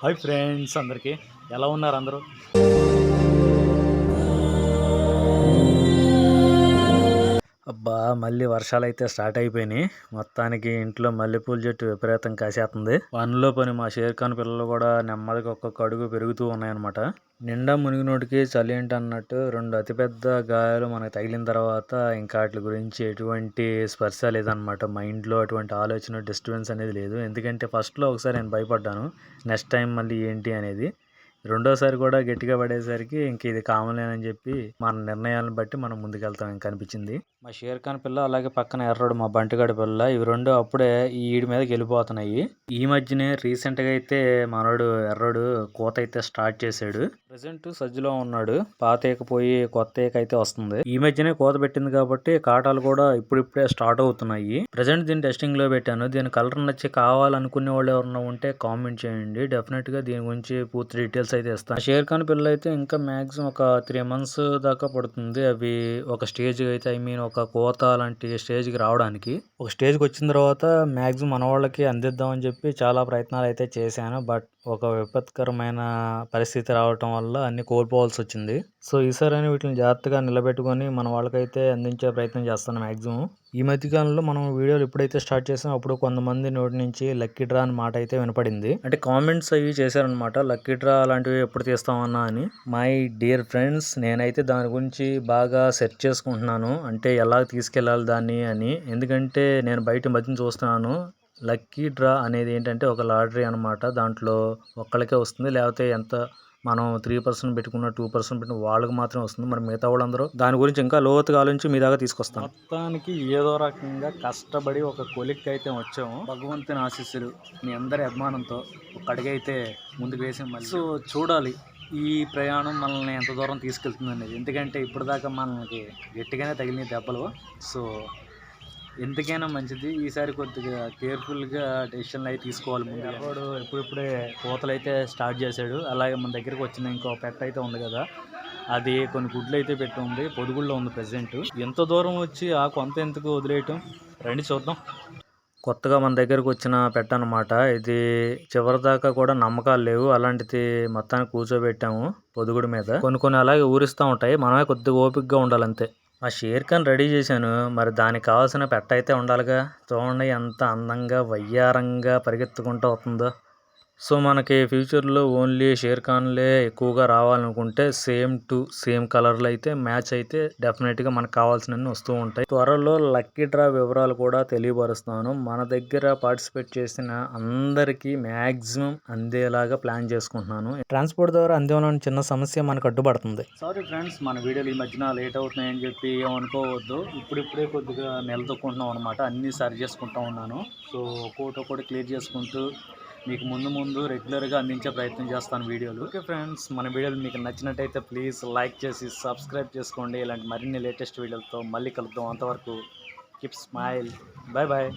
Hi friends అందరికీ. ఎలా ఉన్నారు అందరూ? అబ్బా మళ్ళీ వర్షాలు అయితే స్టార్ట్ అయిపోయినాయి. మొత్తానికి ఇంట్లో మల్లెపూల చెట్టు విపరీతం కాసేస్తుంది పనిలో పని మా షేర్ఖాన్ పిల్లలు కూడా నెమ్మదిగా ఒక్కొక్క అడుగు పెరుగుతూ ఉన్నాయన్నమాట. నిండా మునిగినోడికి చలి ఏంటి అన్నట్టు రెండు అతిపెద్ద గాయాలు మనకు తగిలిన తర్వాత ఇంకా వాటి గురించి ఎటువంటి స్పర్శ లేదనమాట మైండ్లో అటువంటి ఆలోచన డిస్టర్బెన్స్ అనేది లేదు. ఎందుకంటే ఫస్ట్లో ఒకసారి నేను భయపడ్డాను. నెక్స్ట్ టైం మళ్ళీ ఏంటి అనేది. రెండోసారి కూడా గట్టిగా పడేసరికి ఇంక ఇది కామలేనని చెప్పి మన నిర్ణయాలను బట్టి మనం ముందుకెళ్తాం ఇంక అనిపించింది మా షేర్ ఖాన్ పిల్ల అలాగే పక్కన ఎర్రడు మా బంటిగాడి పిల్ల ఇవి రెండు అప్పుడే ఈ ఈడి మీదకి వెళ్ళిపోతున్నాయి. ఈ మధ్యనే రీసెంట్గా అయితే మనోడు ఎర్రడు కోత అయితే స్టార్ట్ చేశాడు. ప్రజెంట్ సజ్జలో ఉన్నాడు. పాత ఏక పోయి కొత్త ఏక అయితే వస్తుంది. ఈ మధ్యనే కోత పెట్టింది కాబట్టి కాటాలు కూడా ఇప్పుడిప్పుడే స్టార్ట్ అవుతున్నాయి. ప్రజెంట్ దీన్ని టెస్టింగ్లో పెట్టాను. దీని కలర్ నచ్చి కావాలనుకునే వాళ్ళు ఎవరైనా ఉంటే కామెంట్ చేయండి. డెఫినెట్గా దీని గురించి పూర్తి డీటెయిల్స్ అయితే ఇస్తాను. షేర్ ఖాన్ పిల్లలు అయితే ఇంకా మ్యాక్సిమం ఒక త్రీ మంత్స్ దాకా పడుతుంది. అవి ఒక స్టేజ్ అయితే ఐ మీన్ ఒక కోత లాంటి స్టేజ్కి రావడానికి. ఒక స్టేజ్కి వచ్చిన తర్వాత మ్యాక్సిమం మన వాళ్ళకి అందిద్దామని చెప్పి చాలా ప్రయత్నాలు అయితే చేశాను. బట్ ఒక విపత్కరమైన పరిస్థితి రావటం వల్ల అన్ని కోల్పోవాల్సి వచ్చింది సో ఈసారి వీటిని జాగ్రత్తగా నిలబెట్టుకొని మన వాళ్ళకైతే అందించే ప్రయత్నం చేస్తాను మ్యాక్సిమం ఈ మధ్యకాలంలో మనం వీడియోలు ఎప్పుడైతే స్టార్ట్ చేసామో అప్పుడు కొంతమంది నోటి నుంచి లక్కీ డ్రా అని మాట అయితే వినపడింది. అంటే కామెంట్స్ అవి చేశారనమాట లక్కీ డ్రా అలాంటివి ఎప్పుడు తీస్తామన్నా అని. మై డియర్ ఫ్రెండ్స్ నేనైతే దాని గురించి బాగా సెర్చ్ చేసుకుంటున్నాను. అంటే ఎలా తీసుకెళ్ళాలి దాన్ని అని. ఎందుకంటే నేను బయట మధ్యన చూస్తున్నాను. లక్కీ డ్రా అనేది ఏంటంటే ఒక లాటరీ అనమాట దాంట్లో ఒక్కళ్ళకే వస్తుంది. లేకపోతే ఎంత మనం త్రీ పర్సెంట్ పెట్టుకున్న టూ పర్సెంట్ పెట్టిన వాళ్ళకి మాత్రమే వస్తుంది. మరి మిగతా వాళ్ళందరూ దాని గురించి ఇంకా లోతుగా ఆలోచించి మీ దాకా తీసుకొస్తాం మొత్తానికి ఏదో రకంగా కష్టపడి ఒక కొలిక్ అయితే వచ్చాము. భగవంతుని ఆశీస్సులు మీ అందరి అభిమానంతో ఒక అడుగైతే ముందుకు వేసి మళ్ళీ సో చూడాలి. ఈ ప్రయాణం మనల్ని ఎంత దూరం తీసుకెళ్తుంది అనేది ఎందుకంటే ఇప్పటిదాకా మనకి గట్టిగానే తగిలిన దెబ్బలు. సో ఎంతకైనా మంచిది. ఈసారి కొద్దిగా కేర్ఫుల్గా డెసిషన్లు అయితే తీసుకోవాలి ముందు ఎర్రోడు ఇప్పుడిప్పుడే కోతలు అయితే స్టార్ట్ చేశాడు అలాగే మన దగ్గరికి వచ్చిన ఇంకో పెట్ట అయితే ఉంది కదా. అది కొన్ని గుడ్లు అయితే పెట్టి ఉంది. పొదుగుల్లో ఉంది ప్రజెంట్ ఎంత దూరం వచ్చి ఆ కొంత ఎందుకు వదిలేయటం? రండి చూద్దాం. కొత్తగా మన దగ్గరకు వచ్చిన పెట్ట అనమాట ఇది చివరి దాకా కూడా నమ్మకాలు లేవు. అలాంటిది మొత్తాన్ని కూర్చోబెట్టాము పొదుగుడు మీద. కొన్ని కొన్ని అలాగే ఊరిస్తూ ఉంటాయి. మనమే కొద్దిగా ఓపికగా ఉండాలంతే. ఆ షేర్ ఖాన్ రెడీ చేశాను. మరి దానికి కావాల్సిన పెట్ట అయితే ఉండాలిగా. చూడండి ఎంత అందంగా వయ్యారంగా పరిగెత్తుకుంటూ వస్తుందో. సో మనకి ఫ్యూచర్లో ఓన్లీ షేర్ ఖాన్లే ఎక్కువగా రావాలనుకుంటే సేమ్ టు సేమ్ కలర్లు అయితే మ్యాచ్ అయితే డెఫినెట్గా మనకు కావాల్సినవి వస్తూ ఉంటాయి. త్వరలో లక్కీ డ్రా వివరాలు కూడా తెలియపరుస్తాను. మన దగ్గర పార్టిసిపేట్ చేసిన అందరికీ మ్యాక్సిమం అందేలాగా ప్లాన్ చేసుకుంటున్నాను. ట్రాన్స్పోర్ట్ ద్వారా అందేవాలని చిన్న సమస్య మనకు అడ్డుపడుతుంది. సారీ ఫ్రెండ్స్ మన వీడియోలు ఈ మధ్యన లేట్ అవుతున్నాయని చెప్పి ఏమనుకోవద్దు ఇప్పుడిప్పుడే కొద్దిగా నిలదొక్కుంటున్నాం అనమాట అన్నీ సరి చేసుకుంటా ఉన్నాను. సో ఒక్కొక్కటి ఒక్కొక్కటి క్లియర్ చేసుకుంటూ మీకు ముందు ముందు రెగ్యులర్గా అందించే ప్రయత్నం చేస్తాను వీడియోలు. ఓకే ఫ్రెండ్స్ మన వీడియోలు మీకు నచ్చినట్టయితే ప్లీజ్ లైక్ చేసి సబ్స్క్రైబ్ చేసుకోండి. ఇలాంటి మరిన్ని లేటెస్ట్ వీడియోలతో మళ్ళీ కలుద్దాం. అంతవరకు కీప్ స్మైల్. Bye bye